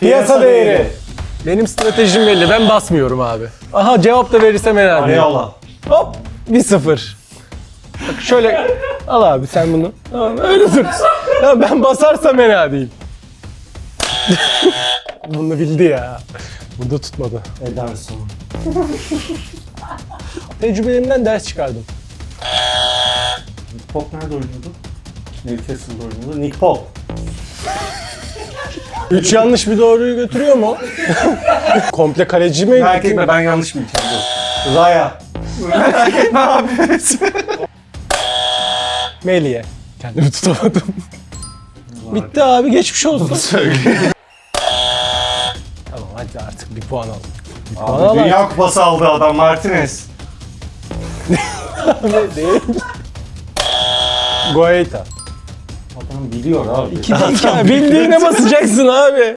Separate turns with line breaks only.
Piyasa değeri. Benim stratejim belli. Ben basmıyorum abi. Aha cevap da verirsem herhalde.
Ariola.
Hop. 1-0. Bak şöyle al abi sen bunu. Tamam öyle dur. Ya ben basarsam fena değil. bunu bildi ya. Burada tutmadı.
Ederson.
Tecrübelerimden ders çıkardım.
Pope nerede oynuyordu? Newcastle'da oynuyordu. Nick Pope.
Üç yanlış bir doğruyu götürüyor mu? Komple kaleci mi?
Merak etme ben yanlış mı bileceğim? dur. Raya. Merak etme abi.
Melih'e. Kendimi tutamadım. Bitti abi geçmiş olsun. tamam hadi artık bir puan al. Bir puan al
Abi, Dünya Kupası aldı adam Martinez.
Goeta.
Adam biliyor abi.
İki, iki, bildiğine basacaksın abi.